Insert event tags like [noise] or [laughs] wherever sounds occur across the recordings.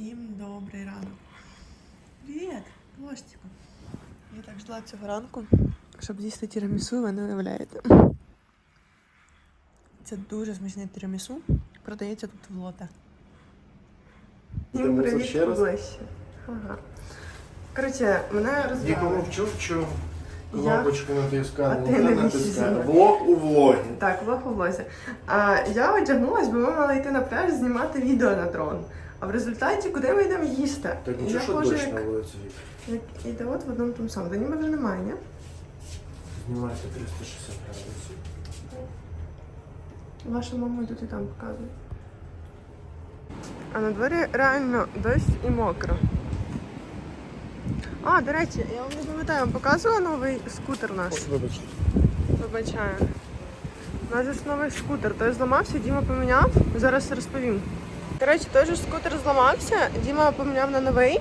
Всім добрий ранок. Привіт, Костіку. Я так ждала цього ранку, щоб з'їсти тірамісу, ви не уявляєте. Це дуже смачне тірамісу. Продається тут в ще раз? поближче. Ага. Коротше, мене Нікому розвели. вчу-вчу. Я- Кнопочку А натискаю, ти не не натискаю. місяць. Влог у влогі. Так, влог у влозі. А, я одягнулась, бо ми мали йти на пляж знімати відео на дрон. А в результаті куди ми йдемо їсти? Так І нічого, я що ходжу, дощ як- на вулиці. як іде от в одному тому самому. До ніби вже немає, ні? Знімайте 360 градусів. Ваша мама тут і там показує. А на дворі реально дощ і мокро. А, до речі, я вам не пам'ятаю, вам показувала новий скутер наш? Вибачте. Вибачаю. У нас же ж новий скутер. Той зламався, Діма поміняв. Зараз розповім. Коротше, той же скутер зламався, Діма поміняв на новий.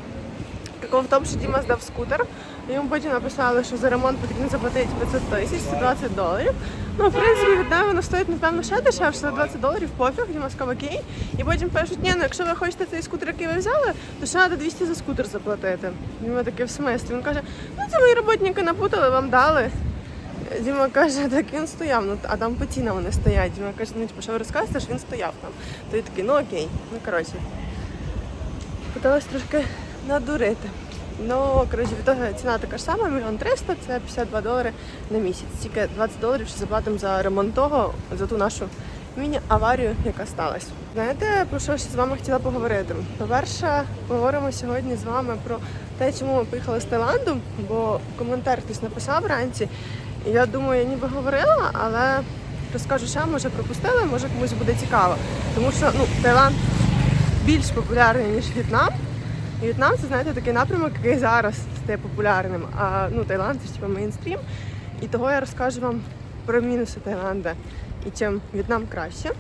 Прикол в тому, що Діма здав скутер. Йому потім написали, що за ремонт потрібно заплатити 500 тисяч, це 20 доларів. Ну, в принципі, від неї воно стоїть, напевно, ще дешевше, за 20 доларів пофіг, Діма сказав окей. І потім пишуть, ні, ну якщо ви хочете цей скутер, який ви взяли, то ще треба 200 за скутер заплатити. Діма таке в смислі. Він каже, ну це мої роботники напутали, вам дали. Діма каже, так він стояв, ну а там по цінам вони стоять. Діма каже, ну типу, що ви розказуєте, що він стояв там. То я такий, ну окей, ну коротше. Питалась трошки надурити. Ну, коротше, від того ціна така ж сама, мільйон триста, це 52 долари на місяць. Тільки 20 доларів ще заплатимо за ремонт того, за ту нашу міні-аварію, яка сталася. Знаєте, про що ще з вами хотіла поговорити? По-перше, поговоримо сьогодні з вами про те, чому ми поїхали з Таїланду, бо коментар хтось написав вранці. Я думаю, я ніби говорила, але розкажу ще, може пропустили, може комусь буде цікаво. Тому що ну, Таїланд більш популярний, ніж В'єтнам. І В'єтнам це знаєте такий напрямок, який зараз стає популярним. А ну Таїланд це типу мейнстрім. І того я розкажу вам про мінуси Таїланда і чим В'єтнам краще.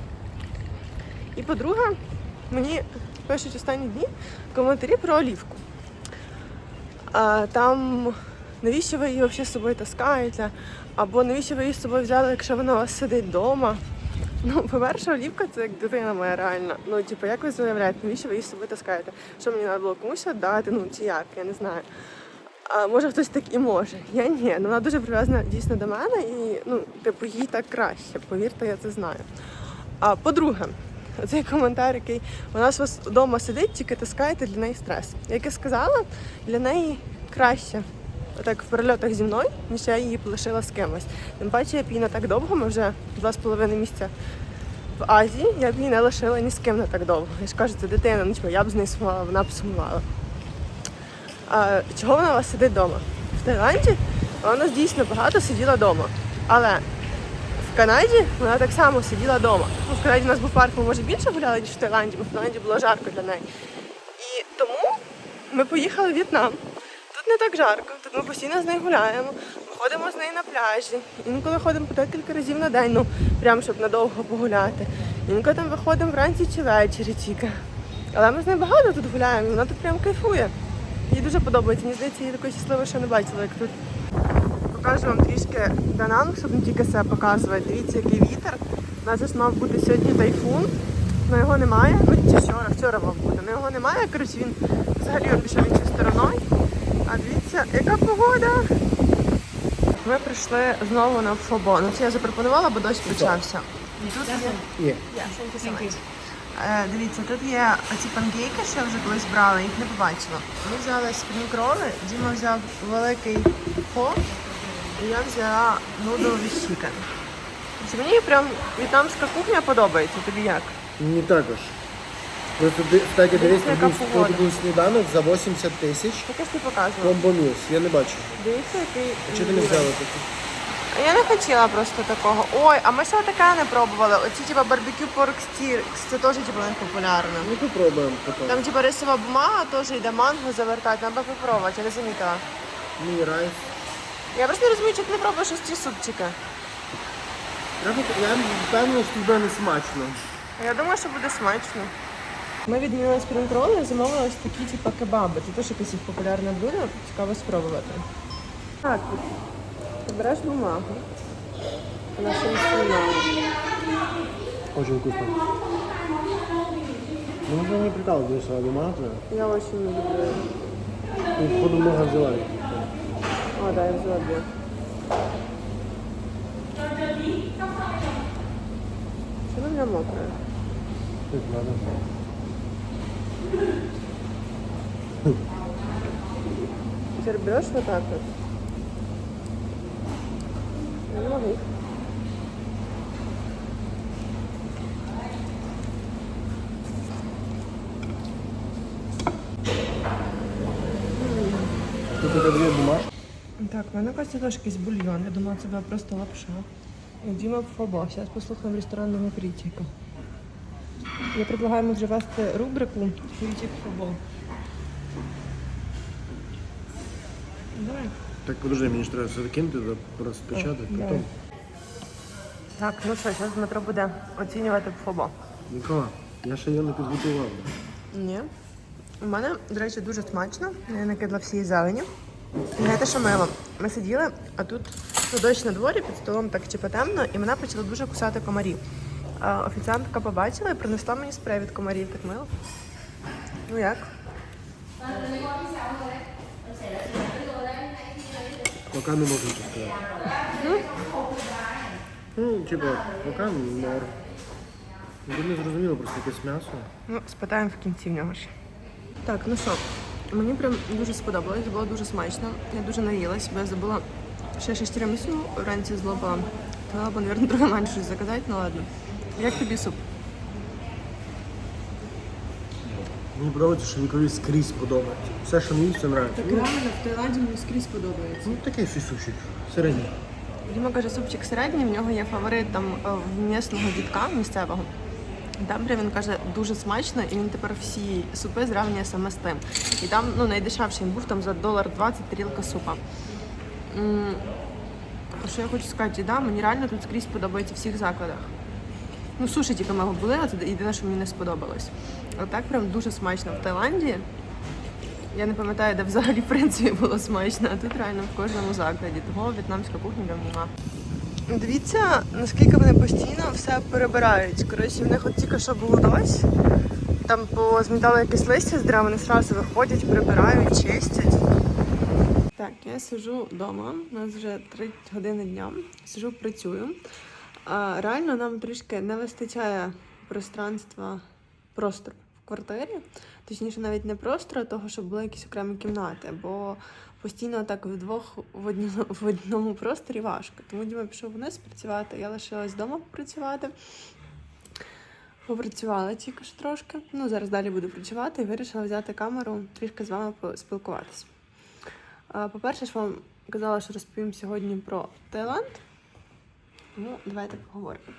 І по-друге, мені пишуть останні дні коментарі про олівку. А, там навіщо ви її взагалі з собою таскаєте? Або навіщо ви її з собою взяли, якщо вона у вас сидить вдома? Ну, по-перше, олівка це як дитина моя реальна. Ну, типу, як ви заявляєте, навіщо ви її з собою таскаєте? Що мені треба було комусь віддати? Ну чи як, я не знаю. А може хтось так і може. Я ні. Ну вона дуже прив'язана дійсно до мене і ну, типу, їй так краще. Повірте, я це знаю. А по-друге, цей коментар, який у нас вас вдома сидить, тільки таскаєте для неї стрес. Як я сказала, для неї краще. Так в перельотах зі мною, ніж я її полишила з кимось. Тим паче я б її не так довго, ми вже два з половиною місяця в Азії, я б її не лишила ні з ким не так довго. Я ж кажу, це дитина, ну типу, я б з нею сумувала, вона б сумувала. А, чого вона у вас сидить вдома? В Таїланді вона дійсно багато сиділа вдома. Але в Канаді вона так само сиділа вдома. Ну, в Канаді у нас був парк, ми може більше гуляли, ніж в Таїланді, бо в Таїланді було жарко для неї. І тому ми поїхали в В'єтнам. Тут не так жарко, тут ми постійно з нею гуляємо, ми ходимо з нею на пляжі. Інколи ходимо по декілька разів на день, ну прямо щоб надовго погуляти. Інколи там виходимо вранці чи ввечері тільки. Але ми з нею багато тут гуляємо, вона тут прям кайфує. Їй дуже подобається. Мені здається, я такої щасливої ще не бачила, як тут. Покажу вам трішки Дананг, щоб не тільки себе показувати. Дивіться, який вітер. У нас ж мав бути сьогодні тайфун, але його немає. Ну чи вчора, вчора мав бути. але його немає. Коротше, він взагалі він пішов. А дивіться, яка погода. Ми прийшли знову на Фобо. Ну це я запропонувала, бо дощ почався. І тут є. Е, дивіться, тут є оці панкейки, що я вже колись брала, їх не побачила. Ми взяли спрінг-роли, Діма взяв великий фо, і я взяла нудовий чікен. Мені прям в'єтнамська кухня подобається, тобі як? Мені також. Просто, кстати, дивись, яка тут був, погода. був сніданок за 80 тисяч. Таке ж ти показувала. Комбо мілс, я не бачу. Дивіться, який. Чи ти не рівень. взяла таку? А Я не хотіла просто такого. Ой, а ми ще таке не пробували. Оці типа барбекю порк стіркс, це теж типа не популярно. Ну попробуємо потім. Там типа рисова бумага, теж йде манго завертати, треба попробувати, я не замітила. Мені райс. Я просто не розумію, чому ти не пробуєш ось ці супчики. Я впевнений, що тебе не смачно. Я думаю, що буде смачно. Ми відмінили спринтроли і замовили ось такі типа кебаби. Це теж якесь їх популярне блюдо, цікаво спробувати. Так, ти береш бумагу. Вона ще не Дуже вкусно. Ну, мы не прикалывались с аромата. Я очень не люблю. И, походу, много взяла. А, да, я взяла две. Что у меня мокрая? Так, надо. Теперь берешь вот так вот. Я не могу. Тут это две бумажки. Так, в мене Костя теж якийсь бульйон. Я думала, це була просто лапша. Діма Фобо. Зараз послухаємо ресторанного критика. Я предлагаю йому вже вести рубрику Критик Фобо. Давай. Так, подожди, мне же треба все кинути, да, розпечатати, О. Так, ну що, зараз Дмитро буде оцінювати Фобо. Микола, я ще його не підготував. Ні. У мене, до речі, дуже смачно. Я накидала всі зелені. Знаєте, що мило? Ми сиділи, а тут ну, дощ на дворі, під столом так типу темно, і мене почали дуже кусати комарі. Офіціантка побачила і принесла мені спрей від комарів, так мило. Ну як? Пока не можу нічого сказати. Ну, типа, пока норм. Ну, не зрозуміло, просто якесь м'ясо. Ну, спитаємо в кінці в нього ж. Так, ну що, мені прям дуже сподобалось, було дуже смачно. Я дуже наїлась, бо я забула ще [laughs] щось тірамісу вранці злопала. Треба б, мабуть, трохи менше заказати, ну ладно. Як тобі суп? Мені подобається, що Вікові скрізь подобається. Все, що мені, все нравиться. Ну, реально в Таїланді мені скрізь подобається. ну такий фісушик. Середній. Діма каже, супчик середній, в нього є фаворит там е, в місного дітка місцевого. Там прям він каже дуже смачно, і він тепер всі супи зрівнює саме з тим. І там ну, найдешевший він був там за долар 20 тарілка супа. М, Що я хочу сказати, да, мені реально тут скрізь подобається в всіх закладах. Ну, суші тільки ми були, а це єдине, що мені не сподобалось. А так прям дуже смачно в Таїланді. Я не пам'ятаю, де взагалі в принципі було смачно, а тут реально в кожному закладі. Того в'єтнамська кухня нема. Дивіться, наскільки вони постійно все перебирають. Коротше, в них от тільки що було дощ, там позмітали якесь листя з дерев, вони одразу виходять, прибирають, чистять. Так, я сижу вдома, у нас вже 3 години дня. Сижу, працюю. А, реально нам трішки не вистачає пространства, простору в квартирі. Точніше, навіть не простору, а того, щоб були якісь окремі кімнати, бо постійно так вдвох в одному, в одному просторі важко. Тому Діма пішов вниз працювати, я лишилась вдома попрацювати. Попрацювала тільки ж трошки. Ну, зараз далі буду працювати і вирішила взяти камеру, трішки з вами поспілкуватись. А, По-перше, ж вам казала, що розповім сьогодні про Таїланд. Тому давайте поговоримо.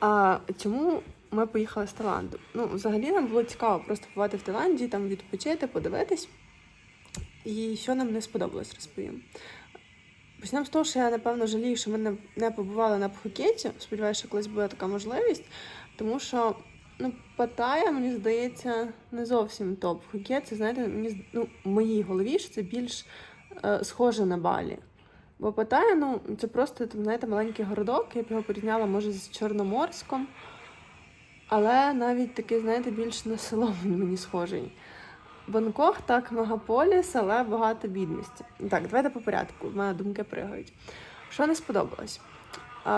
А, чому ми поїхали з Таїланду? Ну, взагалі нам було цікаво просто побувати в Таїланді, там відпочити, подивитись. І що нам не сподобалось, розповім. Почнемо з того, що я напевно жалію, що ми не, не побували на Пхукеті. Сподіваюся, що колись буде така можливість, тому що ну, Паттайя, мені здається, не зовсім топ. Пхукет, це знаєте, мені ну, в моїй голові що це більш е, схоже на Балі. Бо Паттайя, ну, це просто там, знаєте, маленький городок, я б його порівняла, може, з Чорноморськом. Але навіть такий, знаєте, більш на село він мені схожий. Бангкок так мегаполіс, але багато бідності. Так, давайте по порядку. В мене думки пригають. Що не сподобалось?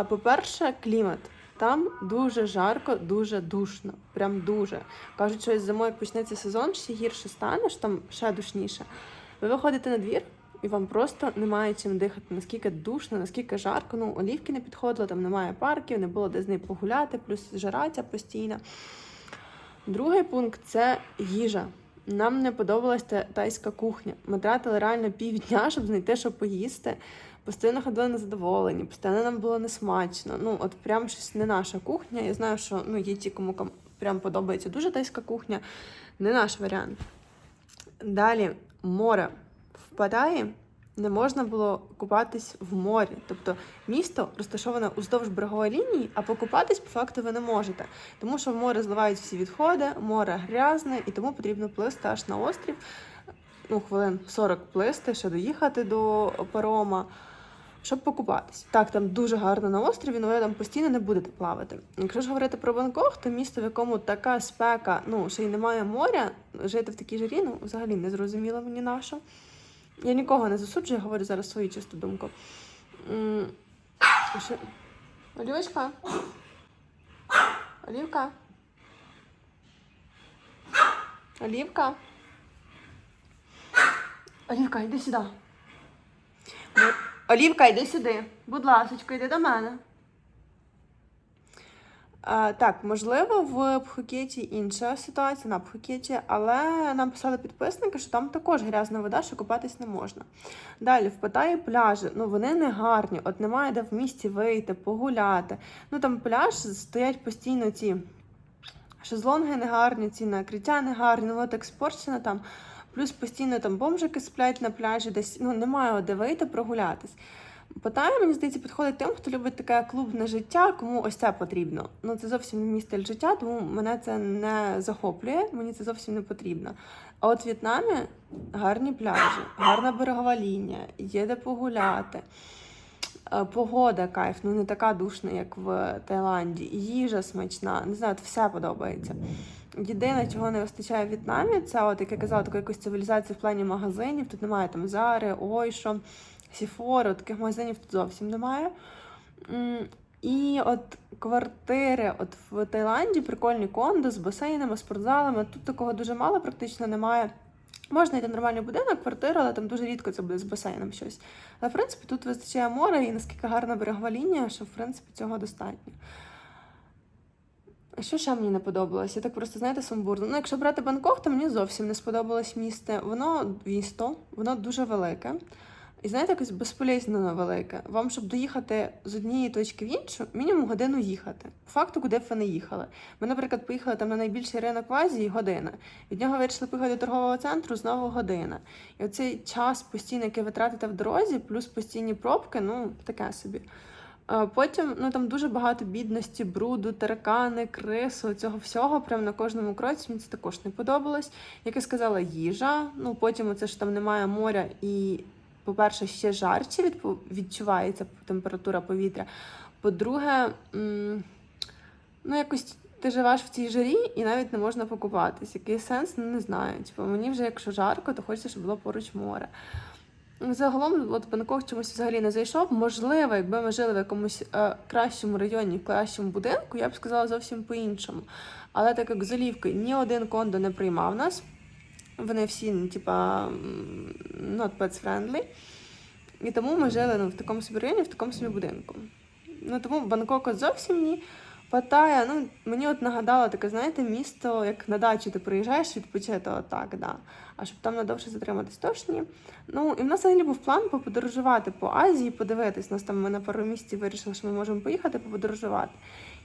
По-перше, клімат. Там дуже жарко, дуже душно. Прям дуже. Кажуть, що зимою почнеться сезон, ще гірше стане, що там ще душніше. Ви виходите на двір, і вам просто немає чим дихати. Наскільки душно, наскільки жарко. Ну, олівки не підходило, там немає парків, не було де з нею погуляти, плюс жара ця постійна. Другий пункт це їжа. Нам не подобалась тайська кухня. Ми тратили реально півдня, щоб знайти, що поїсти. Постійно ходили незадоволені, постійно нам було несмачно. Ну, от прям щось не наша кухня. Я знаю, що ну, є ті, кому прям подобається дуже тайська кухня. Не наш варіант. Далі море. В не можна було купатись в морі. Тобто місто розташоване уздовж берегової лінії, а покупатись по факту ви не можете. Тому що в море зливають всі відходи, море грязне, і тому потрібно плисти аж на острів. Ну, хвилин 40 плисти, ще доїхати до парома. щоб покупатись. Так, там дуже гарно на острові, але там постійно не будете плавати. Якщо ж говорити про Бангкок, то місто, в якому така спека, ну ще й немає моря, жити в такій жарі, ну взагалі не зрозуміло мені на. Я нікого не засуджую, говорю зараз свою чисту думку. М, Олівочка? Олівка? Олівка? Олівка, йди сюди. Олівка, йди сюди. Будь ласочка, йди до мене. Так, можливо, в Пхукеті інша ситуація на Пхукеті, але нам писали підписники, що там також грязна вода, що купатись не можна. Далі в Паттайі пляжі, ну вони не гарні, от немає де в місті вийти, погуляти. Ну там пляж стоять постійно ці шезлонги негарні, ці накриття негарні, ну от експорщина там. Плюс постійно там бомжики сплять на пляжі, десь ну немає де вийти прогулятись. Паттайя, мені здається, підходить тим, хто любить таке клубне життя, кому ось це потрібно. Ну це зовсім не мій стиль життя, тому мене це не захоплює, мені це зовсім не потрібно. А от в В'єтнамі гарні пляжі, гарна берегова лінія, є де погуляти. Е, Погода кайф, ну не така душна, як в Таїланді. Їжа смачна, не знаю, от все подобається. Єдине, чого не вистачає в В'єтнамі, це, от, як я казала, такої якоїсь цивілізації в плані магазинів. Тут немає там Зари, Ойшо, Сіфору, таких магазинів тут зовсім немає. І от квартири от в Таїланді прикольні кондо з басейнами, спортзалами. Тут такого дуже мало, практично немає. Можна йти нормальний будинок, квартиру, але там дуже рідко це буде з басейном щось. Але в принципі тут вистачає море і наскільки гарна берегова лінія, що в принципі цього достатньо. Що ще мені не подобалось? Я так просто, знаєте, сумбурно. Ну, якщо брати Бангкок, то мені зовсім не сподобалось місто. Воно місто, воно дуже велике. І знаєте, якось безполезно велике. Вам, щоб доїхати з однієї точки в іншу, мінімум годину їхати. По факту, куди б ви не їхали. Ми, наприклад, поїхали там на найбільший ринок в Азії година. Від нього вирішили поїхати до торгового центру знову година. І оцей час постійно, який ви тратите в дорозі, плюс постійні пробки, ну таке собі. Потім ну там дуже багато бідності, бруду, таракани, крису, цього всього. Прямо на кожному кроці мені це також не подобалось. Як я сказала, їжа. Ну потім оце ж там немає моря і, по-перше, ще жарче відчувається температура повітря. По-друге, ну якось ти живеш в цій жарі і навіть не можна покупатись. Який сенс? Ну не знаю. Типу, мені вже якщо жарко, то хочеться, щоб було поруч море. Загалом, от Бангкок чомусь взагалі не зайшов. Можливо, якби ми жили в якомусь е, кращому районі, в кращому будинку, я б сказала зовсім по-іншому. Але так як з Олівкою ні один кондо не приймав нас, вони всі, ну, типа, not pets friendly. І тому ми жили ну, в такому собі районі, в такому собі будинку. Ну тому Бангкок зовсім ні. Паттайя, ну мені от нагадало таке, знаєте, місто, як на дачу ти приїжджаєш відпочити отак, да. А щоб там надовше затриматись, то ж ні. Ну і в нас взагалі був план поподорожувати по Азії, подивитись. Нас там ми на пару місяців вирішили, що ми можемо поїхати поподорожувати.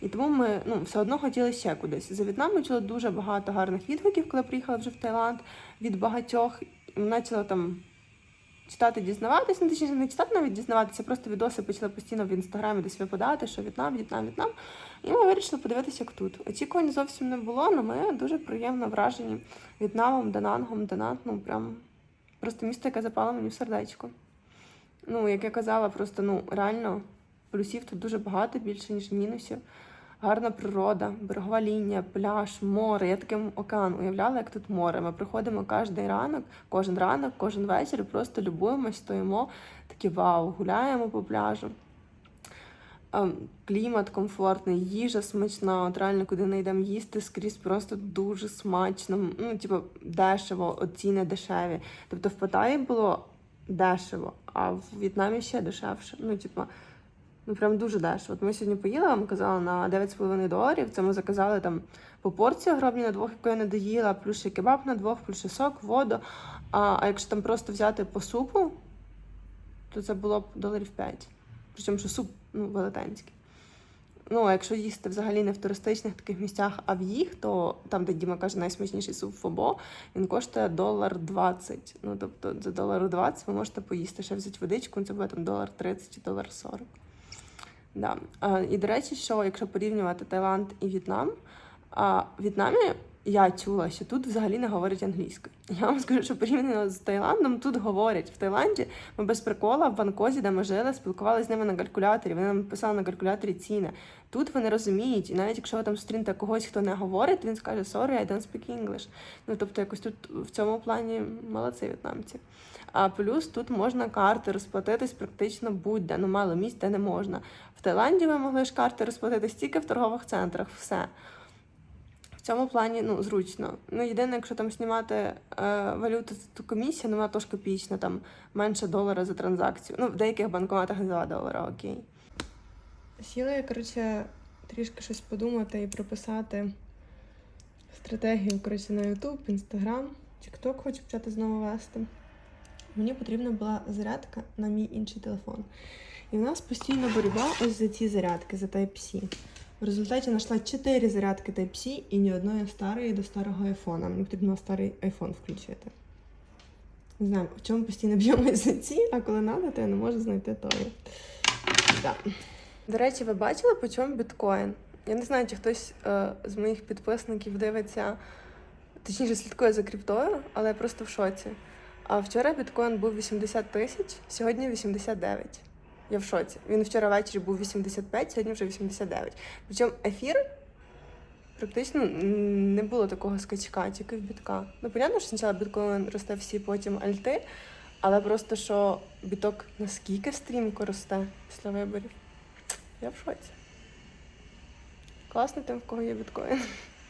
І тому ми ну, все одно хотіли ще кудись. За В'єтнам ми чули дуже багато гарних відгуків, коли приїхали вже в Таїланд від багатьох. Почали там читати, дізнаватися, ну точніше не читати навіть дізнаватися, просто відоси почали постійно в інстаграмі десь випадати, що В'єтнам, В'єтнам, В'єтнам. І ми вирішили подивитися, як тут. Очікувань зовсім не було, але ми дуже приємно вражені В'єтнамом, Данангом, Данат, ну прям просто місто, яке запало мені в сердечко. Ну, як я казала, просто ну реально плюсів тут дуже багато, більше, ніж мінусів. Гарна природа, берегова лінія, пляж, море. Я таким океан уявляла, як тут море. Ми приходимо кожен ранок, кожен ранок, кожен вечір, і просто любуємось, стоїмо, такі вау, гуляємо по пляжу. Ем, Клімат комфортний, їжа смачна, от реально, куди не йдемо їсти, скрізь просто дуже смачно. Ну, типу, дешево, ціни дешеві. Тобто в Паттайі було дешево, а в В'єтнамі ще дешевше. Ну, типу, ну прям дуже дешево. От ми сьогодні поїли, вам казала, на 9,5 доларів. Це ми заказали там по порції гробні на двох, яку я не доїла, плюс ще кебаб на двох, плюс ще сок, воду. А, а якщо там просто взяти по супу, то це було б доларів 5. Причому, що суп ну, велетенський. Ну, а якщо їсти взагалі не в туристичних таких місцях, а в їх, то там, де Діма каже, найсмачніший суп фобо, він коштує долар 20. Ну, тобто за долар 20 ви можете поїсти, ще взяти водичку, це буде там долар 30 чи долар 40. Да. І до речі, що якщо порівнювати Таїланд і В'єтнам, в В'єтнамі я чула, що тут взагалі не говорять англійською. [laughs] Я вам скажу, що порівняно з Таїландом тут говорять. В Таїланді ми без прикола в Бангкозі, де ми жили, спілкувалися з ними на калькуляторі. Вони нам писали на калькуляторі ціни. Тут вони розуміють, і навіть якщо ви там зустрінете когось, хто не говорить, він скаже sorry, I don't speak English. Ну тобто, якось тут в цьому плані молодці в'єтнамці. А плюс тут можна карти розплатитись практично будь-де. Ну мало місць, де не можна. В Таїланді ви могли ж карти розплатитись тільки в торгових центрах. Все. В цьому плані ну, зручно. Ну, єдине, якщо там знімати е, валюту, то комісія, ну, вона теж копійчна, там менше долара за транзакцію. Ну, в деяких банкоматах 2 долара, окей. Сіла я, коротше, трішки щось подумати і прописати стратегію коротше, на YouTube, Instagram, TikTok хочу почати знову вести. Мені потрібна була зарядка на мій інший телефон. І в нас постійно боротьба ось за ці зарядки, за Type-C. В результаті знайшла 4 зарядки Type-C і ні одної старої до старого айфона. Мені потрібно старий iPhone включити. Не знаю, в чому постійно б'ємось за ці, а коли треба, то я не можу знайти того. Да. До речі, ви бачили, по чому біткоін? Я не знаю, чи хтось е, з моїх підписників дивиться, точніше слідкує за криптою, але я просто в шоці. А вчора біткоін був 80 тисяч, сьогодні 89. Я в шоці. Він вчора ввечері був 85, сьогодні вже 89. Причому ефір практично не було такого скачка, тільки в бітка. Ну, понятно, що спочатку біткоін росте всі, потім альти, але просто що біток наскільки стрімко росте після виборів. Я в шоці. Класно тим, в кого є біткоін.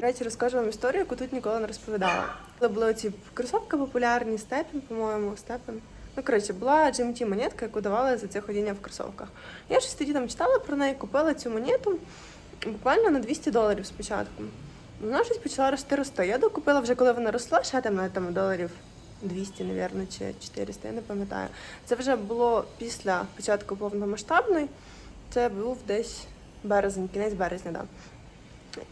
Речі, розкажу вам історію, яку тут ніколи не розповідала. Коли були ці кросовки популярні, степін, по-моєму, степен. Ну, коротше, була GMT монетка, яку давали за це ходіння в кросовках. Я щось тоді там читала про неї, купила цю монету буквально на 200 доларів спочатку. Вона щось почала рости рости. Я докупила вже, коли вона росла, ще там, на там доларів 200, напевно, чи 400, я не пам'ятаю. Це вже було після початку повномасштабної. Це був десь березень, кінець березня, да.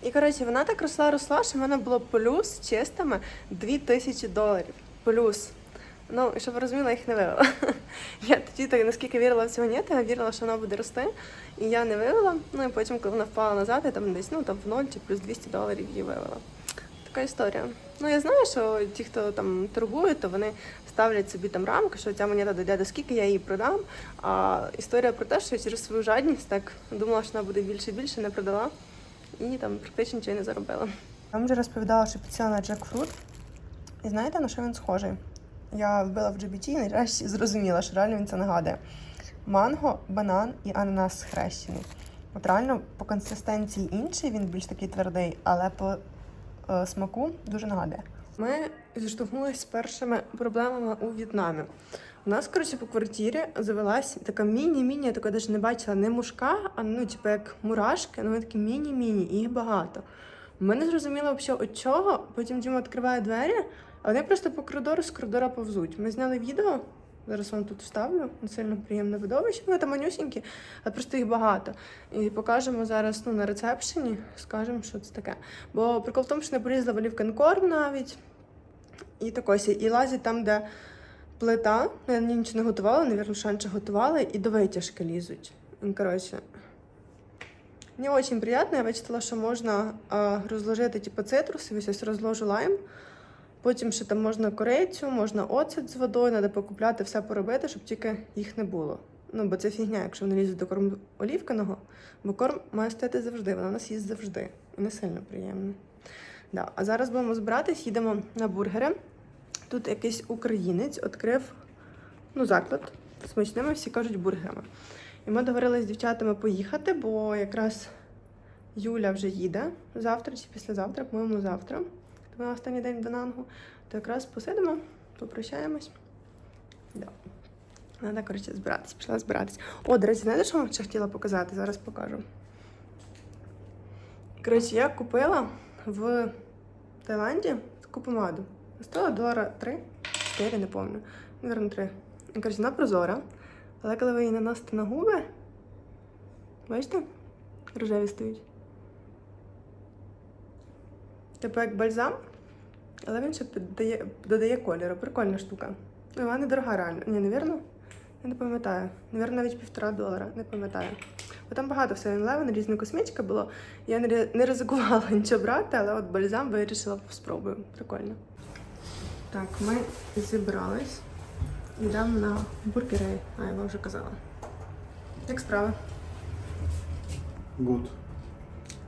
І коротше, вона так росла, росла, що в мене було плюс чистими 2000 доларів. Плюс. Ну, і щоб ви розуміли, я їх не вивела. [laughs] Я тоді так наскільки вірила в цю монету, я вірила, що вона буде рости. І я не вивела. Ну і потім, коли вона впала назад, я там десь ну там в 0 чи плюс 200 доларів її вивела. Така історія. Ну я знаю, що ті, хто там торгує, то вони ставлять собі там рамки, що ця монета дойде до скільки я її продам. А історія про те, що я через свою жадність так думала, що вона буде більше і більше, не продала і там практично нічого не заробила. Я вже розповідала, що підсіла джекфрут. І знаєте, на що він схожий? Я вбила в GBT і нарешті зрозуміла, що реально він це нагадує. Манго, банан і ананас схрещений. От реально по консистенції інший, він більш такий твердий, але по е, смаку дуже нагадує. Ми зіштовхнулися з першими проблемами у В'єтнамі. У нас, коротше, по квартирі завелась така міні-міні, я такої навіть не бачила не мушка, а ну, типу, як мурашки, ну вони такі міні-міні, і їх багато. Ми не зрозуміли взагалі від чого. Потім Діма відкриває двері, а вони просто по коридору з коридора повзуть. Ми зняли відео. Зараз вам тут вставлю. Не сильно приємне видовище. Вони там манюсінькі, але просто їх багато. І покажемо зараз ну, на рецепшені, скажемо, що це таке. Бо прикол в тому, що не полізла в олівкенкорм навіть. І так ось, і лазять там, де плита. Я нічого не готувала, навірно, шанче готувала, і до витяжки лізуть. Коротше. Не очень приятно. Я вичитала, що можна розложити типу, цитрус, ось ось розложу лайм. Потім ще там можна корицю, можна оцет з водою, треба покупляти, все поробити, щоб тільки їх не було. Ну, бо це фігня, якщо вони лізуть до корму олівканого, бо корм має стояти завжди, вона у нас їсть завжди. І не сильно приємно. Да. А зараз будемо збиратись, їдемо на бургери. Тут якийсь українець відкрив ну, заклад смачними, всі кажуть, бургерами. І ми договорилися з дівчатами поїхати, бо якраз Юля вже їде завтра чи післязавтра, по-моєму, завтра. Це на останній день в Данангу. То якраз посидимо, попрощаємось. Да. Треба, коротше, збиратись, пішла збиратись. О, до речі, знаєте, що вам ще хотіла показати? Зараз покажу. Коротше, я купила в Таїланді таку помаду. Стоїла долара 3, 4, не пам'ятаю. Наверно, 3. Коротше, вона прозора. Але коли ви її наносите на губи, бачите, рожеві стають. Типу як бальзам, але він ще піддає, додає кольору. Прикольна штука. Ну, Вона недорога реально. Ні, невірно. Я не пам'ятаю. Навірно, навіть півтора долара, не пам'ятаю. Бо там багато все онлайн, різна косметика було. Я не ризикувала [laughs] нічого брати, але от бальзам вирішила спробую. Прикольно. Так, ми зібрались. Йдемо на бургери. А, я вам вже казала. Як справи? Гуд.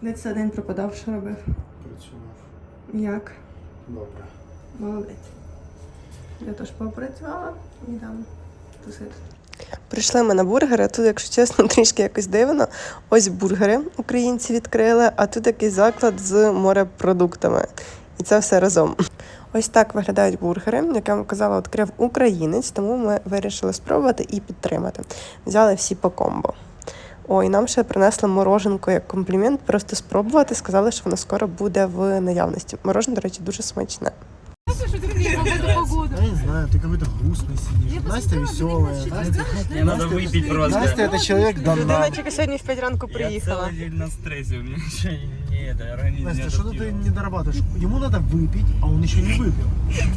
Де це день пропадав, що робив? Працював. Як? Добре. Молодець. Я теж попрацювала і дам тусити. Прийшли ми на бургери. Тут, якщо чесно, [laughs] трішки якось дивно. Ось бургери українці відкрили, а тут якийсь заклад з морепродуктами. І це все разом. Ось так виглядають бургери, як я вам казала, відкрив українець, тому ми вирішили спробувати і підтримати. Взяли всі по комбо. Ой, нам ще принесли мороженку як комплімент, просто спробувати. Сказали, що воно скоро буде в наявності. Морожене, до речі, дуже смачне. Я не знаю, ты какой-то грустный сидишь. Настя веселая. Настя, Мне надо выпить просто. Настя это человек дана. тільки сьогодні в 5 ранку Я целый день на стрессе, у меня еще не это, организм Настя, не что-то ты адаптирован. не дорабатываешь. Ему надо выпить, а он еще не выпил.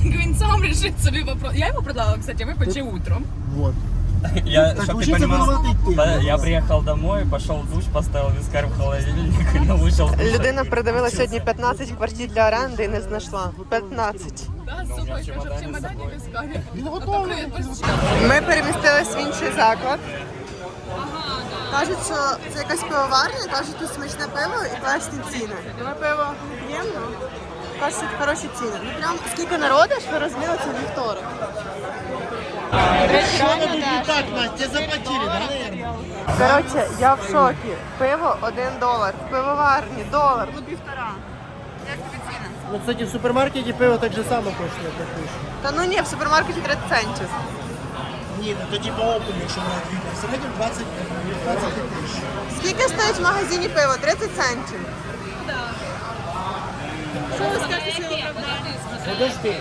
Він сам решит собі вопрос. Я йому предлагала, кстати, випити утром. Вот. [laughs] Я, Так чтоб ты учиться понимал, виноватый ты. да, я приехал домой, пошел в душ, поставил вискарь в холодильник и вышел. Людина продавила сьогодні 15 квартир для оренди і не знайшла. 15. Да, супер, каже, в чемодані вискарі. Він готовий. Ми перемістились в інший заклад. Кажуть, що це якась пивоварня, кажуть, тут смачне пиво і класні ціни. Ми пиво не п'ємо, ну, кажуть, що хороші ціни. Ну прям скільки народу, що розміли це вівторок. Так, Настя, тебе заплатили. Коротше, я в шокі. Пиво 1 долар. В пивоварні долар. Ну півтора. Як тобі ціни? Ну, кстати, в супермаркете пиво так же само коштує, як пише. Та ну ні, в супермаркеті 30 центів. Ні, ну тоді по опиту, якщо на дві. В середньому 20, 20 тисяч. Скільки стоїть в магазині пиво? 30 центів. Що ви скажете? Подожди,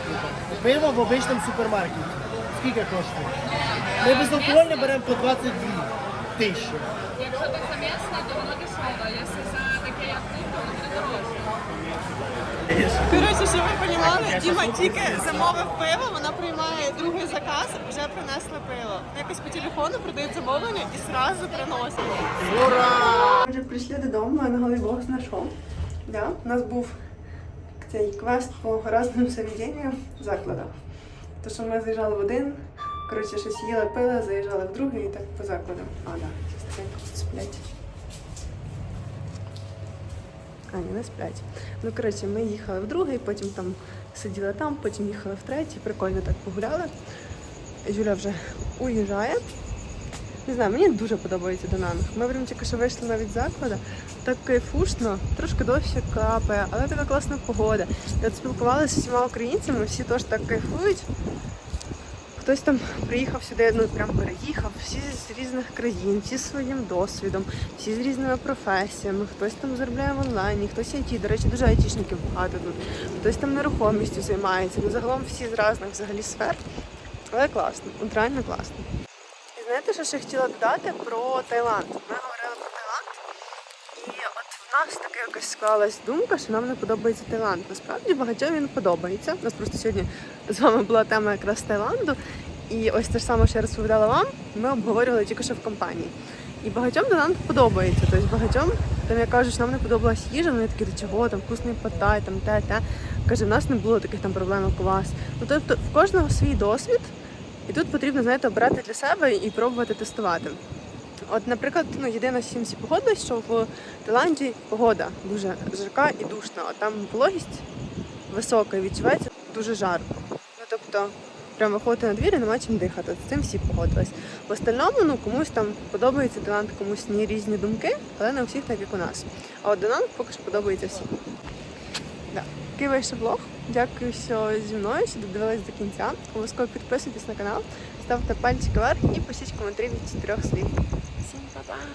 пиво в обичному супермаркеті. Скільки коштує? Ми безалкогольне беремо по 22 тисячі. Якщо так за місце, то воно дешеве. Якщо за таке, як Коротше, що ви розуміли, Діма тільки замовив пиво, вона приймає другий заказ, вже принесли пиво. Якось по телефону продають замовлення і одразу приносять. Ура! Ми вже прийшли додому, а на голові Бог знайшов. Да? У нас був цей квест по разним заведенням закладах. То, що ми заїжджали в один, коротше, щось їли, пили, заїжджали в другий і так по закладам. А, так, да, частенько сплять. А, ні, не сплять. Ну, коротше, ми їхали в другий, потім там сиділи там, потім їхали в третій. Прикольно так погуляли. Юля вже уїжджає. Не знаю, мені дуже подобається Дананг. Ми прям тільки що вийшли навіть з закладу. Так кайфушно, трошки дощик капає, але така класна погода. Я спілкувалася з всіма українцями, всі теж так кайфують. Хтось там приїхав сюди, ну прям переїхав, всі з різних країн, всі з своїм досвідом, всі з різними професіями, хтось там заробляє в онлайні, хтось IT, до речі, дуже айтішників багато тут, хтось там нерухомістю займається. Ну загалом всі з різних взагалі сфер. Але класно, от реально класно. І знаєте, що ще хотіла додати про Таїланд? Ми говорили про Таїланд, і от в нас така якась склалась думка, що нам не подобається Таїланд. Насправді багатьом він подобається. У нас просто сьогодні з вами була тема якраз Таїланду. І ось те ж саме, що я розповідала вам, ми обговорювали тільки що в компанії. І багатьом Таїланд подобається. Тобто багатьом, там я кажу, що нам не подобалась їжа, вони такі, до чого, там вкусний патай, там те, те. Каже, в нас не було таких там проблем, як у вас. Ну тобто в кожного свій досвід, і тут потрібно, знаєте, обирати для себе і пробувати тестувати. От, наприклад, ну єдине з чим всі погодились, що в Таїланді погода дуже жарка і душна, а там вологість висока відчувається дуже жарко. Ну тобто, прям виходити на двір і нема чим дихати. З цим всі погодились. В остальному, ну комусь там подобається Таїланд, комусь ні різні думки, але не у всіх так, як у нас. А от Таїланд поки що подобається всім. Да. Такий вийшов влог. Дякую, що зі мною, що додивились до кінця. Обов'язково підписуйтесь на канал, ставте пальчики вверх і пишіть коментарі від чотирьох слів. Всім па-па!